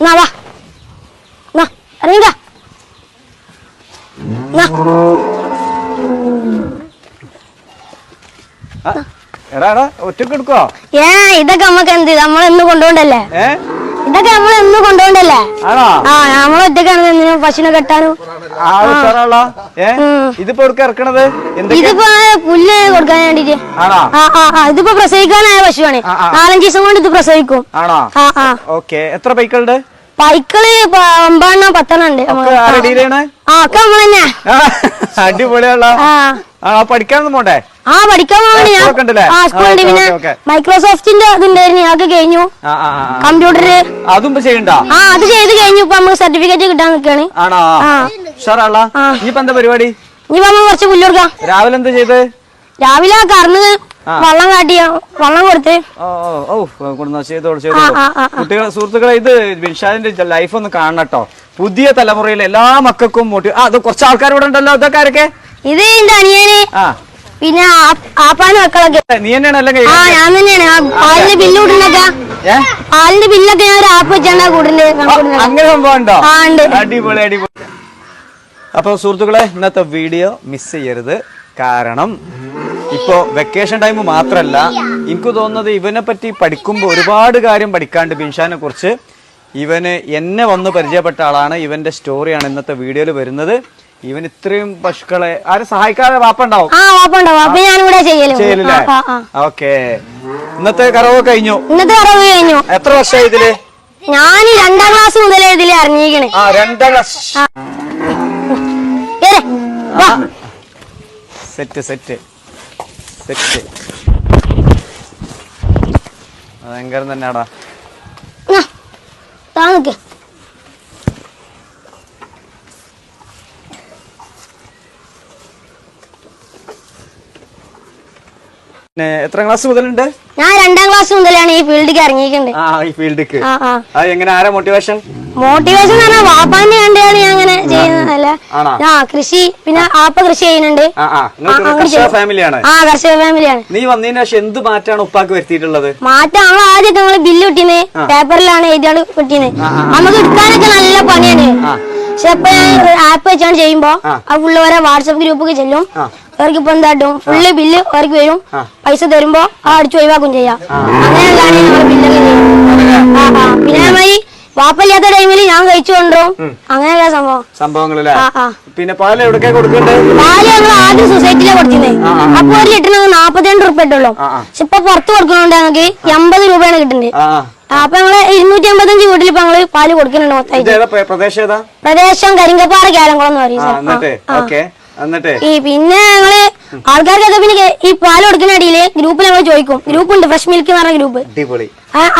എന്നാ വാ. എന്നാ ഇറങ്ങിക്ക എടാ എടാ ഒറ്റയ്ക്ക് എടുക്കോ? ഏ ഇതൊക്കെ നമ്മക്ക് എന്ത് നമ്മൾ എന്ന് കൊണ്ടുപോണ്ടല്ലേ ഇതൊക്കെ നമ്മൾ എന്ന് കൊണ്ടുപോണ്ടല്ലേ ആണോ? ആ നമ്മൾ ഒറ്റക്കാണ് പശുവിനെ കെട്ടാനും. ഇതിപ്പോ ഇറക്കണത്? ഇതിപ്പോ പുല്ല് കൊടുക്കാൻ വേണ്ടിട്ട്. ആണോ? ആ ആ ആ ഇതിപ്പോ പ്രസവിക്കാനായ പശുവാണ്. നാലഞ്ച് ദിവസം കൊണ്ട് ഇത് പ്രസവിക്കും. ആണോ? ആ ഓക്കെ. എത്ര ബൈക്കുകളുണ്ട് പൈക്കൾ ഒമ്പതെണ്ണം പത്തെണ്ണം ഉണ്ട് ആ. ഒക്കെ നമ്മൾ തന്നെ പഠിക്കാനൊന്നും പോണ്ടേ? ആ പഠിക്കാൻ പോകണേ ഞാൻ. ആ സ്കൂളുണ്ട് പിന്നെ. മൈക്രോസോഫ്റ്റിന്റെ ഇതുണ്ടായിരുന്നു. ഞങ്ങൾക്ക് കഴിഞ്ഞു. കമ്പ്യൂട്ടർ അതും ചെയ്യണ്ട? ആ അത് ചെയ്ത് കഴിഞ്ഞു. ഇപ്പൊ നമുക്ക് സർട്ടിഫിക്കറ്റ് കിട്ടാൻ നിൽക്കാണ് ആണോ? ഇനിയിപ്പോ എന്താ പരിപാടി? ഇനി നമ്മൾ കുറച്ച് പുല്ല് രാവിലെ എന്താ ചെയ്ത്? രാവിലെ കറന്ന് വെള്ളം കാട്ടിയ വെള്ളം കൊടുത്ത്. കുട്ടികളെ സുഹൃത്തുക്കളെ ഇത് ബിൻഷാദിന്റെ ലൈഫ് ഒന്ന് കാണട്ടോ പുതിയ തലമുറയിലെ എല്ലാ മക്കൾക്കും മോട്ടി ആ അത് കുറച്ച് ആൾക്കാർ ഇവിടെ ഉണ്ടല്ലോ ഇതൊക്കെ ആരൊക്കെ? ഇത് എന്റെ അനിയന് പിന്നെ ആപ്പാന്റെ മക്കളൊക്കെ. നീ തന്നെയാണ് എല്ലാം ആ ഞാൻ തന്നെയാണ്. പാലിന്റെ ബില്ല് കൂട്ടുന്നൊക്കെ പാലിന്റെ ബില്ലൊക്കെ ഞാൻ ഒരു ആപ്പ് വെച്ചാണ്ടാ കൂട്ടിന്റെ അങ്ങനെ സംഭവം ഉണ്ടോ? അടിപൊളി അടിപൊളി. അപ്പൊ സുഹൃത്തുക്കളെ ഇന്നത്തെ വീഡിയോ മിസ് ചെയ്യരുത്. കാരണം ഇപ്പോ വെക്കേഷൻ ടൈം മാത്രല്ല എനിക്ക് തോന്നുന്നത് ഇവനെ പറ്റി പഠിക്കുമ്പോൾ ഒരുപാട് കാര്യം പഠിക്കാണ്ട് ബിൻഷാനെ കുറിച്ച് ഇവന് എന്നെ വന്ന് പരിചയപ്പെട്ട ആളാണ് ഇവന്റെ സ്റ്റോറിയാണ് ഇന്നത്തെ വീഡിയോയിൽ വരുന്നത്. ഇവൻ ഇത്രയും പശുക്കളെ ആരും സഹായിക്കാതെ വാപ്പുണ്ടാവും ചെയ്യലില്ലേ. ഓക്കെ. ഇന്നത്തെ കറവ് കഴിഞ്ഞു? ഇന്നത്തെ കറവ് കഴിഞ്ഞു. എത്ര വർഷമായി ഇതിൽ? ഞാൻ രണ്ടാം ക്ലാസ് മുതലേ ഇതിൽ അറിഞ്ഞിരിക്കണേ ആ രണ്ടാം ക്ലാസ് സെറ്റ് സെറ്റ്. സെറ്റ് ഭയങ്കരം തന്നെയാടാ. എത്ര ക്ലാസ് മുതലുണ്ട്? ഞാൻ രണ്ടാം ക്ലാസ് മുതലാണ് ഈ ഫീൽഡിലേക്ക് ഇറങ്ങിയിട്ടുണ്ട് ആ ഈ ആ ആ. എങ്ങനെ ആരാ മോട്ടിവേഷൻ മോട്ടിവേഷൻ എന്ന് പറഞ്ഞാൽ വാപ്പാന്റെ കണ്ടാണ് ഞാൻ അങ്ങനെ ആണോ? ആ കൃഷി പിന്നെ ആപ്പ കൃഷി ചെയ്യുന്നുണ്ട്. ഫാമിലിയാണ്. ആ കർഷക ഫാമിലിയാണ്. നീ വന്നതിന് ശേഷം എന്ത് മാറ്റാണ് ഉപ്പാക്ക് വരുത്തിയിട്ടുള്ളത്? മാറ്റം നമ്മൾ ആദ്യമൊക്കെ നമ്മൾ ബില്ല് കിട്ടിയത് പേപ്പറിലാണ് എഴുതിയാണ് കിട്ടിയത് നമുക്ക് എടുക്കാനൊക്കെ നല്ല പണിയാണ്. പക്ഷെ ഇപ്പൊ ഞാൻ ആപ്പ് വെച്ചാണ് ചെയ്യുമ്പോ ആ. ഫുള്ള് വരെ വാട്സപ്പ് ഗ്രൂപ്പൊക്കെ ചെല്ലും. അവർക്ക് ഇപ്പൊ എന്താട്ടും ഫുള്ള് ബില്ല് അവർക്ക് വരും. പൈസ തരുമ്പോ ആ അടിച്ച് ഒഴിവാക്കും ചെയ്യാം. അങ്ങനെയല്ലാണ് ഞങ്ങൾ ബില്ലൊക്കെ ചെയ്യും പിന്നെ വാപ്പല്ലാത്ത ടൈമിൽ ഞാൻ കഴിച്ചു കൊണ്ടുപോകും അങ്ങനെയൊക്കെ സംഭവം. സംഭവങ്ങളല്ലേ? പിന്നെ പാൽ എവിടേക്കാ കൊടുക്കണ്ടേ? പാൽ ഞങ്ങൾ ആദ്യം സൊസൈറ്റിയിലെ കൊടുക്കുന്നത് അപ്പൊ ഒരു ലിറ്ററിന് നാപ്പത്തിരണ്ട് റുപ്യ ഇട്ടുള്ളൂ. പക്ഷെ ഇപ്പൊ പുറത്ത് കൊടുക്കുന്നുണ്ട് ഞങ്ങൾക്ക് എൺപത് രൂപയാണ് കിട്ടുന്നത്. അപ്പൊ ഞങ്ങൾ ഇരുന്നൂറ്റി അമ്പത്തഞ്ച് വീട്ടിൽ ഇപ്പൊ ഞങ്ങൾ പാൽ കൊടുക്കുന്നുണ്ട് മൊത്തമായിട്ട്. പ്രദേശം കരിങ്കപ്പാറ കേരളംകുളം എന്ന് പറയും പിന്നെ ഞങ്ങൾ ആൾക്കാർക്കൊക്കെ പിന്നെ ഈ പാൽ കൊടുക്കുന്ന അടിയിൽ ഗ്രൂപ്പിൽ ഞങ്ങൾ ചോദിക്കും ഗ്രൂപ്പ് ഉണ്ട് ഫ്രഷ് മിൽക്ക് എന്ന് പറഞ്ഞ ഗ്രൂപ്പ്. അടിപൊളി.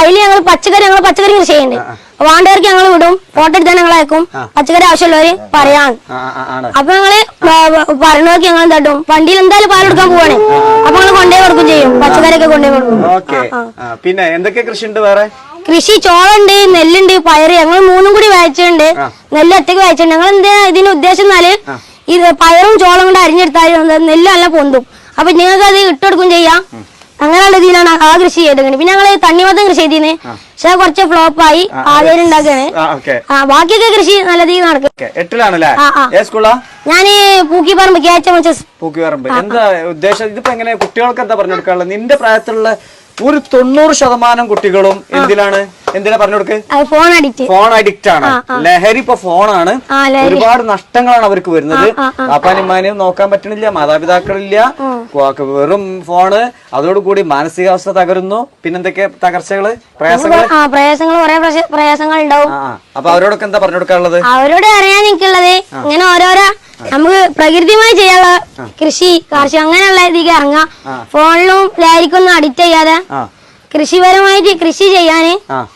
അതിൽ ഞങ്ങൾ പച്ചക്കറി ഞങ്ങൾ പച്ചക്കറി കൃഷി ചെയ്യുന്നുണ്ട്. വാണ്ടവർക്ക് ഞങ്ങൾ വിടും ഫോട്ടോ എടുത്താൽ ഞങ്ങൾ അയക്കും. പച്ചക്കറി ആവശ്യമുള്ളവര് പറയാൻ. അപ്പൊ ഞങ്ങൾ പറഞ്ഞവർക്ക് ഞങ്ങൾ എന്താട്ടും വണ്ടിയിൽ എന്തായാലും പാൽ കൊടുക്കാൻ പോവാണ്. അപ്പൊ ഞങ്ങൾ കൊണ്ടേ കൊടുക്കും ചെയ്യും. പച്ചക്കറി ഒക്കെ കൊണ്ടുപോയി കൊടുക്കും പിന്നെ എന്തൊക്കെ കൃഷി ഉണ്ട് വേറെ? കൃഷി ചോളുണ്ട് നെല്ലുണ്ട് പയറ്. ഞങ്ങൾ മൂന്നും കൂടി വായിച്ചിട്ടുണ്ട്. നെല്ല് ഒറ്റയ്ക്ക് വായിച്ചിട്ടുണ്ട്. ഞങ്ങൾ എന്താ ഇതിന്റെ ഉദ്ദേശം എന്നാൽ ഇത് പയറും ചോളം കൊണ്ട് അരിഞ്ഞെടുത്താൽ നെല്ലെല്ലാം നല്ല പൊന്തും. അപ്പൊ നിങ്ങൾക്ക് അത് ഇട്ടെടുക്കും ചെയ്യാം. അങ്ങനെയുള്ള രീതിയിലാണ് ആ കൃഷി ചെയ്തിട്ടുണ്ട് പിന്നെ ഞങ്ങൾ തണ്ണിമത്തം കൃഷി ചെയ്തിന്. പക്ഷെ കുറച്ച് ഫ്ലോപ്പായി ആദ്യം ഉണ്ടാക്കാണ്. ബാക്കിയൊക്കെ കൃഷി നല്ല രീതിയിൽ നടക്കും. എട്ടിലാണല്ലേ? ഞാൻ പൂക്കിപ്പറമ്പ് മച്ചസ് പൂക്കിവറമ്പ് എന്താ ഉദ്ദേശം? ഇതിപ്പോ എങ്ങനെ കുട്ടികൾക്ക് എന്താ പറഞ്ഞു കൊടുക്കാനുള്ളത്? നിന്റെ പ്രായത്തിലുള്ള ഒരു തൊണ്ണൂറ് ശതമാനം കുട്ടികളും എന്തിനാണ് എന്തിനാ പറഞ്ഞു കൊടുക്ക്? ഫോൺ അഡിക്റ്റ് ഫോൺ അഡിക്റ്റ് ആണ്. ലഹരി ഇപ്പൊ ഫോണാണ് ഒരുപാട് നഷ്ടങ്ങളാണ് അവർക്ക് വരുന്നത്. അപ്പാനിമാനെയും നോക്കാൻ പറ്റണില്ല മാതാപിതാക്കളില്ല. വെറും ഫോണ് അതോടുകൂടി മാനസികാവസ്ഥ തകരുന്നു. പിന്നെന്തൊക്കെ തകർച്ചകൾ? പ്രയാസങ്ങൾ പ്രയാസങ്ങൾ ഉണ്ടാവും. അപ്പൊ അവരോടൊക്കെ എന്താ പറഞ്ഞു കൊടുക്കാനുള്ളത്? അവരോട് അറിയാൻ എനിക്കുള്ളത് ഇങ്ങനെ ഓരോരോ നമുക്ക് പ്രകൃതിയുമായി ചെയ്യാനുള്ള കൃഷി കാർഷികം അങ്ങനെയുള്ള ഇതിലേക്ക് ഇറങ്ങാം. ഫോണിലും ലഹരിക്കൊന്നും അഡിക്റ്റ് ചെയ്യാതെ കൃഷിപരമായിട്ട് കൃഷി ചെയ്യാന്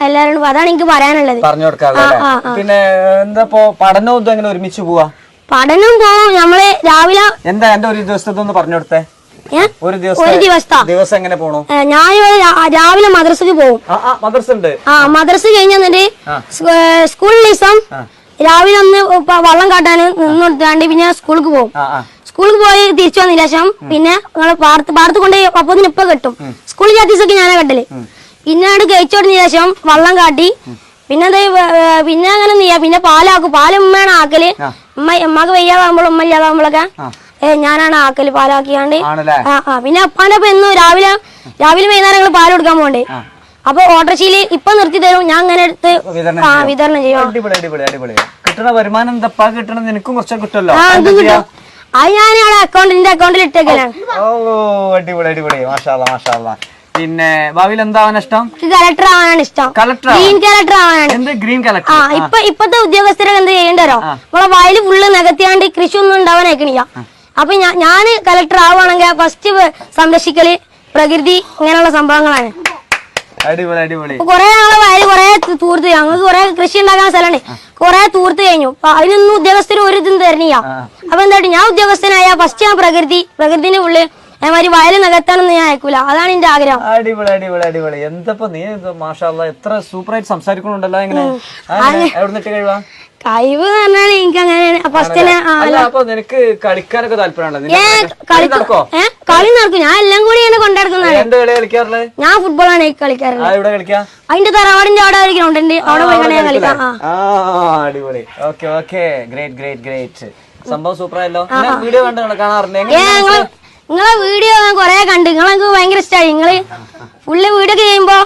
എല്ലാരും അതാണ് എനിക്ക് പറയാനുള്ളത്. പറഞ്ഞു കൊടുക്കാനുള്ളത് പിന്നെ എന്താ പഠനവും ഇതും എങ്ങനെ ഒരുമിച്ച് പോവാ? പഠനം പോവും. നമ്മൾ രാവിലെ എന്താ എന്റെ ഒരു ദിവസത്തെ ഒന്ന് പറഞ്ഞു കൊടുത്തേ? ഒരു ദിവസം ദിവസം എങ്ങനെ പോണു? ഞാൻ രാവിലെ മദ്രസക്ക് പോവും. ആ ആ ഉണ്ട്. ആ മദ്രസ കഴിഞ്ഞിട്ട് വന്നിട്ട് സ്കൂളിൽ ദിവസം രാവിലെ ഒന്ന് വള്ളം കാട്ടാന് നിന്ന് കൊടുത്താണ്ട് പിന്നെ സ്കൂളിൽ പോകും. സ്കൂളിൽ പോയി തിരിച്ചു വന്നില്ല ശേഷം പിന്നെ ഞങ്ങൾ പാടത്ത് പാടത്ത് കൊണ്ട് അപ്പൊ ഇപ്പൊ കെട്ടും. സ്കൂളിൽ ചാത്തീസൊക്കെ ഞാനാ കെട്ടൽ. പിന്നെ അവിടെ കഴിച്ചോടിന് ശേഷം വള്ളം കാട്ടി. പിന്നെ വേ- പിന്നെ അങ്ങനെ നീയാ പിന്നെ പാലാക്കും. പാൽ ഉമ്മയാണ് ആക്കൽ. ഉമ്മ ഉമ്മക്ക് വയ്യാതാകുമ്പോൾ ഉമ്മ ഇല്ലാതാകുമ്പോഴൊക്കെ ഞാനാണ് ആക്കൽ പാലാക്കിയാണ്ട്. ആ പിന്നെ അപ്പാന്റെ എന്നും രാവിലെ രാവിലെ വൈകുന്നേരം ഞങ്ങൾ പാൽ കൊടുക്കാൻ പോകണ്ടേ അപ്പൊ ഓട്ടോറിക്ഷയിൽ ഇപ്പൊ നിർത്തി തരും. ഞാൻ അങ്ങനെ എടുത്ത് വിതരണം ആ വിതരണം ചെയ്യും? അടിപൊളി അടിപൊളി അടിപൊളി. കിട്ടണ വരുമാനം എന്തപ്പാ കിട്ടണത് നിനക്കും കുറച്ച് കിട്ടുമല്ലോ. ആ കിട്ടും. അത് ഞാൻ അവിടെ അക്കൗണ്ടിന്റെ അക്കൗണ്ടിൽ ഇട്ടേക്കലാണ് ഓ അടിപൊളി അടിപൊളി. മാഷാല്ല മാഷാല്ല. പിന്നെ ഭാവിയിൽ എന്താവാൻ ഇഷ്ടം? കലക്ടർ ആവാനാണ് ഇഷ്ടം. കളക്ടർ ഗ്രീൻ കലക്ടർ ആവാനാണ്. എന്ത് ഗ്രീൻ ആ കളക്ടർ ഇപ്പൊ ഇപ്പത്തെ ഉദ്യോഗസ്ഥരൊക്കെ എന്ത് ചെയ്യണ്ടോ നമ്മളെ വയൽ ഫുള്ള് നികത്തിയാണ്ട് കൃഷി ഒന്നും ഉണ്ടാവാൻ അയക്കണില്ല അപ്പൊ ഞാ- ഞാൻ കലക്ടർ ആവുകയാണെങ്കിൽ ഫസ്റ്റ് സംരക്ഷിക്കൽ പ്രകൃതി ഇങ്ങനെയുള്ള സംഭവങ്ങളാണ്. അടിപൊളി അടിപൊളി. കൊറേ ഞങ്ങളെ വയൽ കൊറേ തൂർത്ത് ഞങ്ങൾക്ക് കൊറേ കൃഷി ഉണ്ടാക്കാൻ സ്ഥലമുണ്ട്. കൊറേ തൂർത്ത് കഴിഞ്ഞു. അപ്പൊ അതിനൊന്നും ഉദ്യോഗസ്ഥർ ഒരു ഇതും തരണില്ല. അപ്പൊ എന്തായിട്ട് ഞാൻ ഉദ്യോഗസ്ഥനായ ഫസ്റ്റ് ഞാൻ പ്രകൃതി പ്രകൃതിന്റെ ഉള്ളിൽ അതേമാതിരി വയൽ നികത്താനൊന്നും ഞാൻ അയക്കൂല. അതാണ് എന്റെ ആഗ്രഹം. അടിപൊളി അടിപൊളി അടിപൊളി. എന്തപ്പോ നീ മാഷാല്ല എത്ര സൂപ്പറായിട്ട് സംസാരിക്കണുണ്ടല്ലോ എങ്ങനെ കഴിവാ? കഴിവ് പറഞ്ഞാൽ എനിക്ക് അങ്ങനെ ഫസ്റ്റ് നിനക്ക് കളിക്കാനൊക്കെ താല്പര്യമാണല്ലോ? കളി നടക്കോ ഞാൻ എല്ലാം കൂടി ഇങ്ങനെ കൊണ്ടിടക്കുന്നതാണ്. ഞാൻ ഫുട്ബോളാണ് കളിക്കാറുള്ളത്. അതിന്റെ തറവാടിന്റെ അവിടെ ഒരു ഗ്രൗണ്ട് ഉണ്ട് അവിടെ പോയി ഞാൻ കളിക്കാം. അടിപൊളി. Okay okay. Great great great സംഭവം സൂപ്പർ ആയല്ലോ വീഡിയോ കണ്ട് കാണാറുണ്ട്. നിങ്ങളെ വീഡിയോ ഞാൻ കൊറേ കണ്ട്. നിങ്ങളെ ഭയങ്കര ഇഷ്ടമായി നിങ്ങൾ ഫുള്ള് വീഡിയോ ഒക്കെ ചെയ്യുമ്പോ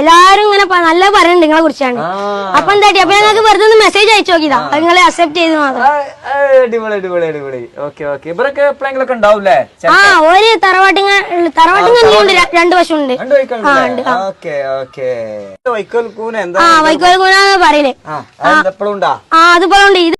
എല്ലാരും നല്ല പറയുന്നുണ്ട് നിങ്ങളെ കുറിച്ചാണ്. അപ്പൊ എന്താട്ടി അപ്പൊ ഞങ്ങൾക്ക് വെറുതെ ഒന്ന് മെസ്സേജ് അയച്ചു നോക്കിയതാ. അത് നിങ്ങളെ അക്സെപ്റ്റ് ചെയ്ത് മാത്രം. ആ, ഒരു തറവാട്ടിങ്ങ തറവാട്ടിങ്ങ ഉണ്ട് രണ്ടു വശം ഉണ്ട്. രണ്ട് വൈക്കോലുണ്ടല്ലേ ഓക്കെ ഓക്കെ. വൈക്കോൽ കൂന എന്താ ആ വൈക്കോൽ കൂനാന്ന് പറയൽ? ആ എപ്പോഴും ഉണ്ടാ? അതുപോലെ ഉണ്ട്. ഇത്